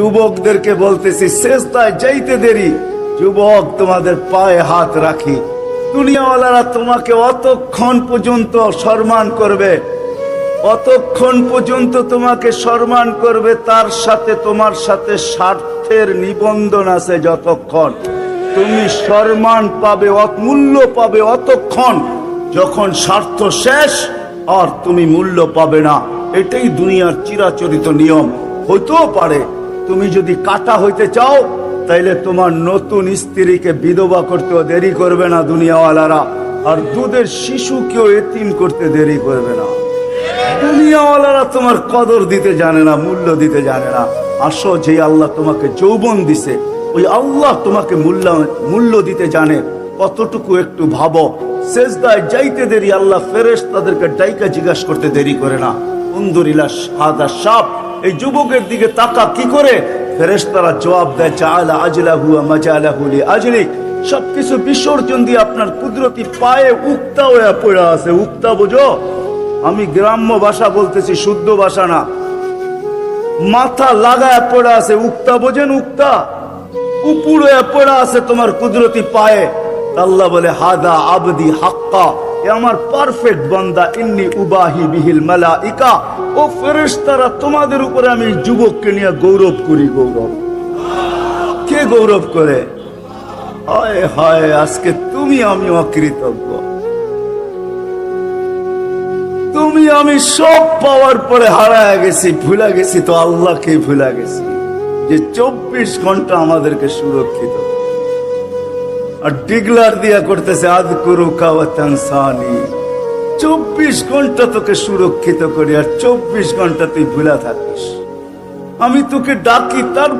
যুবকদেরকে বলতেছি শেষদায় যাইতে দেরি। যুবক, তোমাদের পায়ে হাত রাখি। দুনিয়াওয়ালারা তোমাকে অতক্ষণ পর্যন্ত সম্মান করবে। অতক্ষণ পর্যন্ত তোমাকে সম্মান করবে, তার সাথে তোমার সাথে স্বার্থের নিবন্ধন আছে যতক্ষণ। তুমি সম্মান পাবে মূল্য পাবে অতক্ষণ, যখন স্বার্থ শেষ, আর তুমি মূল্য পাবে না। এটাই দুনিয়ার চিরাচরিত নিয়ম। হইতেও পারে তুমি যদি কাটা হইতে চাও, তাইলে তোমার নতুন স্ত্রীকে বিধবা করতেও দেরি করবে না দুনিয়াওয়ালারা। আর দুধের শিশুকেও এতিম করতে দেরি করবে না। দুনিয়াওয়ালারা তোমার কদর দিতে জানে না, মূল্য দিতে জানে না। আসো যে আল্লাহ তোমাকে যৌবন দিছে, ওই আল্লাহ তোমাকে মূল্য মূল্য দিতে জানে। কতটুকু একটু ভাবো। শেষদায় যাইতে দেরি, আল্লাহ ফেরেশ তাদেরকে ডাইকা জিজ্ঞাসা করতে দেরি করে না। সাদা সাপ। এই যুবকের দিকে তাকা কি করে? ফেরেশ তারা জবাব দেয় চালা আজলাহু মাজালাহু লি আজলিক। সবকিছু বিসর্জন দিয়ে আপনার কুদরতি পায়ে উক্তা হয়ে পড়ে আছে। উক্তা বোঝো? আমি গ্রাম্য ভাষা বলতেছি, শুদ্ধ ভাষা না। মাথা লাগায় পড়ে আছে, উক্তা বোঝেন উক্তা? উপরে পড়ে আছে তোমার কুদরতি পায়ে। আল্লাহ বলে, হাদা আবদি হাক্কা। আমার পারফেক্ট ইন্নি উবাহি বিহিল মালাইকা। ও ফেরেশতারা, তোমাদের উপরে আমি যুবককে নিয়ে গৌরব করি, গৌরব। কে গৌরব করে? হায় হায়, আজকে তুমি আমি অকৃতজ্ঞ। তুমি আমি সব পাওয়ার পরে হারায় গেছি, ভুলে গেছি, তো আল্লাহকে ভুলে গেছি। যে চব্বিশ ঘণ্টা আমাদেরকে সুরক্ষিত। আর ডিগলার দিয়া করতেছে আদ করু কাওয়াতানসানি চব্বিশ ঘণ্টা তোকে সুরক্ষিত করি, আর চব্বিশ ঘণ্টা তুই ভুলা থাকিস। আমি তোকে ডাকি তার